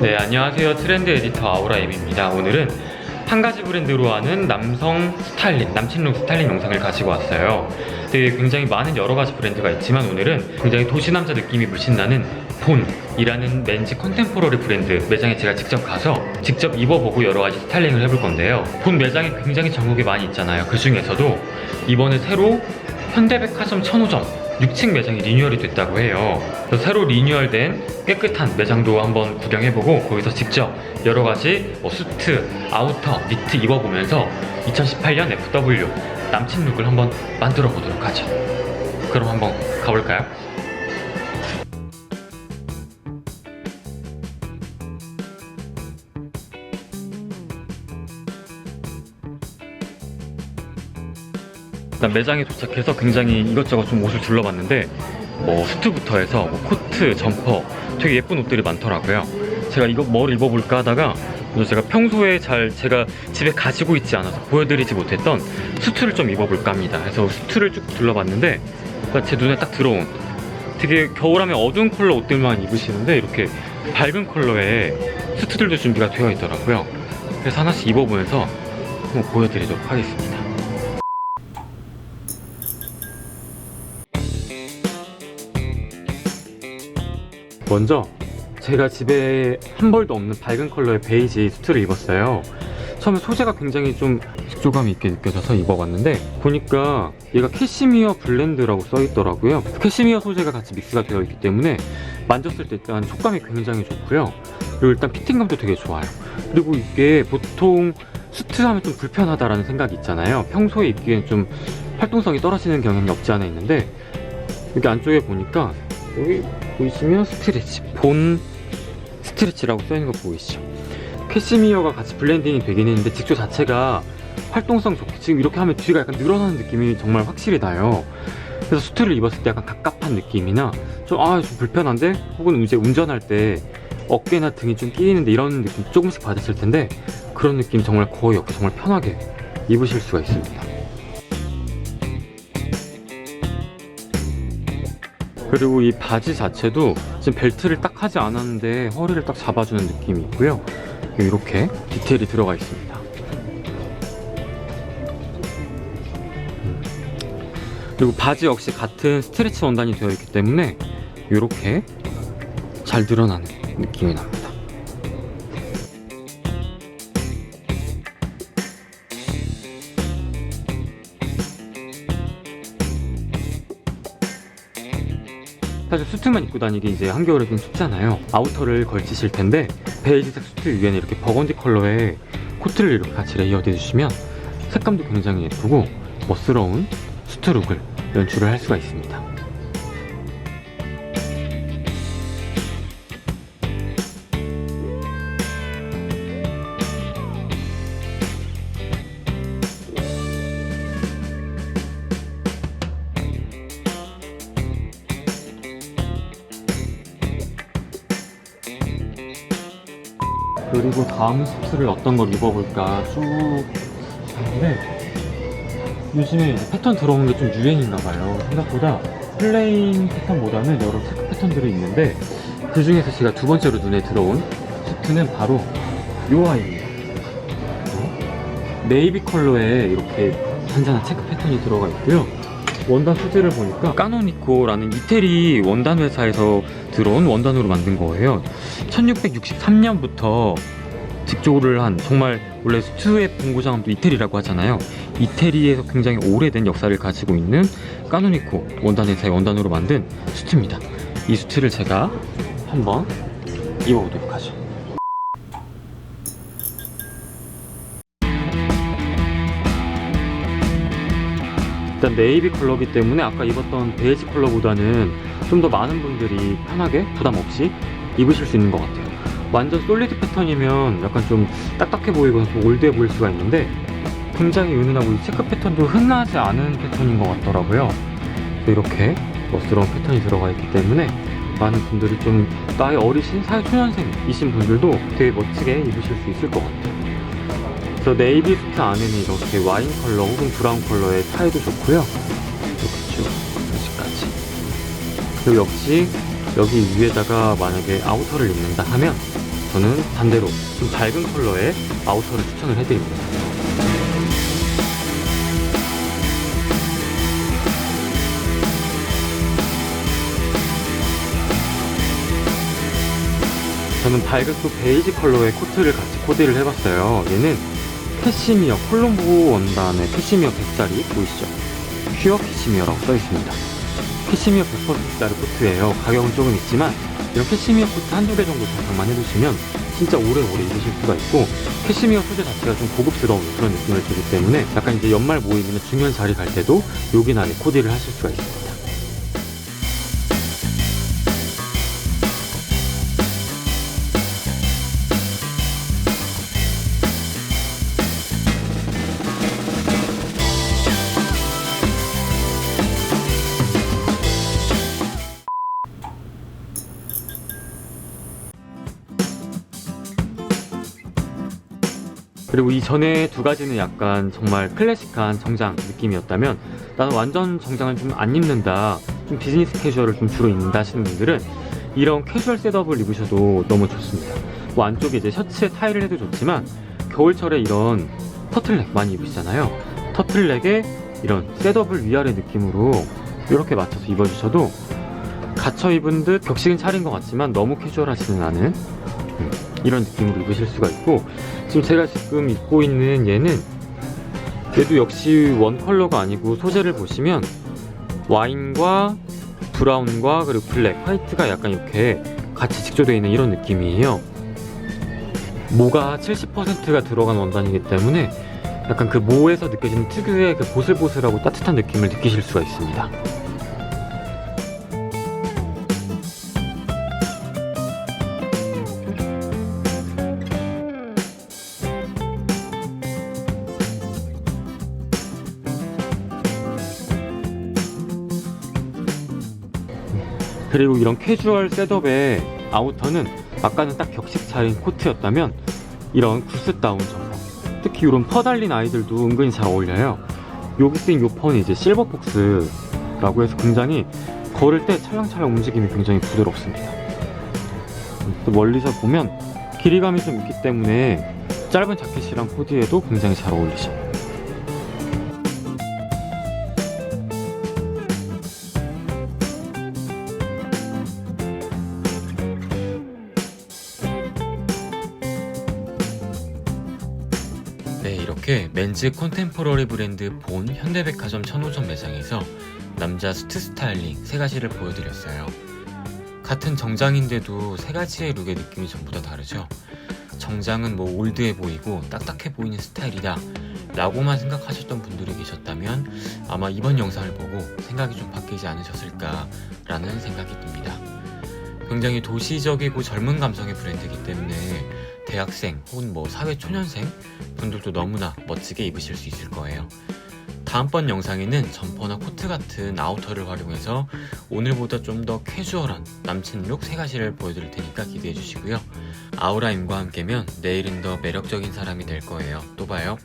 네, 안녕하세요. 트렌드 에디터 아우라임입니다. 오늘은 한 가지 브랜드로 하는 남성 스타일링, 남친룩 스타일링 영상을 가지고 왔어요. 네, 굉장히 많은 여러 가지 브랜드가 있지만 오늘은 굉장히 도시남자 느낌이 물씬 나는 본이라는 맨즈 컨템포러리 브랜드 매장에 제가 직접 가서 직접 입어보고 여러 가지 스타일링을 해볼 건데요. 본 매장이 굉장히 전국에 많이 있잖아요. 그 중에서도 이번에 새로 현대백화점 천호점 6층 매장이 리뉴얼이 됐다고 해요. 그래서 새로 리뉴얼된 깨끗한 매장도 한번 구경해보고 거기서 직접 여러 가지 뭐 수트, 아우터, 니트 입어보면서 2018년 FW 남친 룩을 한번 만들어 보도록 하죠. 그럼 한번 가볼까요? 일단 매장에 도착해서 굉장히 이것저것 좀 옷을 둘러봤는데 뭐 수트부터 해서 뭐 코트, 점퍼 되게 예쁜 옷들이 많더라고요. 제가 이거 뭘 입어볼까 하다가 제가 평소에 잘 제가 집에 가지고 있지 않아서 보여드리지 못했던 수트를 좀 입어볼까 합니다. 그래서 수트를 쭉 둘러봤는데 제 눈에 딱 들어온 되게 겨울하면 어두운 컬러 옷들만 입으시는데 이렇게 밝은 컬러의 수트들도 준비가 되어 있더라고요. 그래서 하나씩 입어보면서 한번 보여드리도록 하겠습니다. 먼저 제가 집에 한 벌도 없는 밝은 컬러의 베이지 수트를 입었어요. 처음에 소재가 굉장히 좀 식조감이 있게 느껴져서 입어봤는데 보니까 얘가 캐시미어 블렌드라고 써있더라고요. 캐시미어 소재가 같이 믹스가 되어 있기 때문에 만졌을 때 일단 촉감이 굉장히 좋고요. 그리고 일단 피팅감도 되게 좋아요. 그리고 이게 보통 수트 하면 좀 불편하다라는 생각이 있잖아요. 평소에 입기엔 좀 활동성이 떨어지는 경향이 없지 않아 있는데 여기 안쪽에 보니까 여기 보이시면 스트레치 본 스트레치라고 써있는 거 보이시죠? 캐시미어가 같이 블렌딩이 되긴 했는데 직조 자체가 활동성 좋게 지금 이렇게 하면 뒤가 약간 늘어나는 느낌이 정말 확실히 나요. 그래서 수트를 입었을 때 약간 갑갑한 느낌이나 좀 아 좀 불편한데? 혹은 이제 운전할 때 어깨나 등이 좀 끼이는데 이런 느낌 조금씩 받으실 텐데 그런 느낌 정말 거의 없게 정말 편하게 입으실 수가 있습니다 그리고 이 바지 자체도 지금 벨트를 딱 하지 않았는데 허리를 딱 잡아주는 느낌이 있고요. 이렇게 디테일이 들어가 있습니다. 음. 그리고 바지 역시 같은 스트레치 원단이 되어 있기 때문에 이렇게 잘 늘어나는 느낌이 납니다. 사실 수트만 입고 다니기 이제 한겨울에 좀 춥잖아요. 아우터를 걸치실 텐데 베이지색 수트 위에는 이렇게 버건디 컬러의 코트를 이렇게 같이 레이어드 해주시면 색감도 굉장히 예쁘고 멋스러운 수트 룩을 연출을 할 수가 있습니다. 그리고 다음 수트를 어떤 걸 입어볼까 쭉 하는데 요즘에 패턴 들어오는 게 좀 유행인가 봐요. 생각보다 플레인 패턴보다는 여러 체크 패턴들이 있는데 그 중에서 제가 두 번째로 눈에 들어온 수트는 바로 요 아이입니다. 어? 네이비 컬러에 이렇게 잔잔한 체크 패턴이 들어가 있고요. 원단 소재를 보니까 까노니코라는 이태리 원단 회사에서 들어온 원단으로 만든 거예요. 1663년부터 직조를 한 정말 원래 수트의 본고장도 이태리라고 하잖아요. 이태리에서 굉장히 오래된 역사를 가지고 있는 까노니코 원단 회사의 원단으로 만든 수트입니다. 이 수트를 제가 한번 입어보도록 하죠. 일단 네이비 컬러기 때문에 아까 입었던 베이지 컬러보다는 좀 더 많은 분들이 편하게 부담 없이 입으실 수 있는 것 같아요. 완전 솔리드 패턴이면 약간 좀 딱딱해 보이거나 좀 올드해 보일 수가 있는데 굉장히 은은하고 이 체크 패턴도 흔하지 않은 패턴인 것 같더라고요. 이렇게 멋스러운 패턴이 들어가 있기 때문에 많은 분들이 좀 나이 어리신 사회초년생이신 분들도 되게 멋지게 입으실 수 있을 것 같아요. 그래서 네이비 수트 안에는 이렇게 와인 컬러 혹은 브라운 컬러의 타이도 좋고요. 이렇게 쭉 여기까지. 그리고 역시 여기 위에다가 만약에 아우터를 입는다 하면 저는 반대로 좀 밝은 컬러의 아우터를 추천을 해드립니다. 저는 밝은 또 베이지 컬러의 코트를 같이 코디를 해봤어요. 얘는 캐시미어 콜롬보 원단의 캐시미어 100짜리 보이시죠? 퓨어 캐시미어라고 써있습니다. 캐시미어 100%짜리 코트예요. 가격은 조금 있지만 이런 캐시미어 코트 한두 개 정도 장만해 두시면 진짜 오래오래 입으실 수가 있고 캐시미어 소재 자체가 좀 고급스러운 그런 느낌을 주기 때문에 약간 이제 연말 모임이나 중요한 자리 갈 때도 여기 안에 코디를 하실 수가 있습니 그리고 이 전에 두 가지는 약간 정말 클래식한 정장 느낌이었다면 나는 완전 정장을 좀 안 입는다 좀 비즈니스 캐주얼을 좀 주로 입는다 하시는 분들은 이런 캐주얼 셋업을 입으셔도 너무 좋습니다. 뭐 안쪽에 이제 셔츠에 타이를 해도 좋지만 겨울철에 이런 터틀넥 많이 입으시잖아요. 터틀넥에 이런 셋업을 위아래 느낌으로 이렇게 맞춰서 입어주셔도 갇혀 입은 듯 격식은 차린 것 같지만 너무 캐주얼하지는 않은 음, 이런 느낌으로 입으실 수가 있고 지금 제가 지금 입고 있는 얘는 얘도 역시 원 컬러가 아니고 소재를 보시면 와인과 브라운과 그리고 블랙, 화이트가 약간 이렇게 같이 직조되어 있는 이런 느낌이에요. 모가 70%가 들어간 원단이기 때문에 약간 그 모에서 느껴지는 특유의 그 보슬보슬하고 따뜻한 느낌을 느끼실 수가 있습니다. 그리고 이런 캐주얼 셋업의 아우터는 아까는 딱 격식 차린 코트였다면 이런 구스다운 점퍼 특히 이런 퍼 달린 아이들도 은근히 잘 어울려요. 여기 쓰인 요 펀이 이제 실버폭스라고 해서 굉장히 걸을 때 찰랑찰랑 움직임이 굉장히 부드럽습니다. 또 멀리서 보면 길이감이 좀 있기 때문에 짧은 자켓이랑 코디에도 굉장히 잘 어울리죠 이렇게 맨즈 컨템포러리 브랜드 본 현대백화점 천호점 매장에서 남자 수트 스타일링 세 가지를 보여드렸어요. 같은 정장인데도 세 가지의 룩의 느낌이 전부 다 다르죠. 정장은 뭐 올드해 보이고 딱딱해 보이는 스타일이다 라고만 생각하셨던 분들이 계셨다면 아마 이번 영상을 보고 생각이 좀 바뀌지 않으셨을까 라는 생각이 듭니다. 굉장히 도시적이고 젊은 감성의 브랜드이기 때문에 대학생 혹은 뭐 사회 초년생 분들도 너무나 멋지게 입으실 수 있을 거예요. 다음번 영상에는 점퍼나 코트 같은 아우터를 활용해서 오늘보다 좀 더 캐주얼한 남친 룩 3가지를 보여드릴 테니까 기대해 주시고요. 아우라임과 함께면 내일은 더 매력적인 사람이 될 거예요. 또 봐요.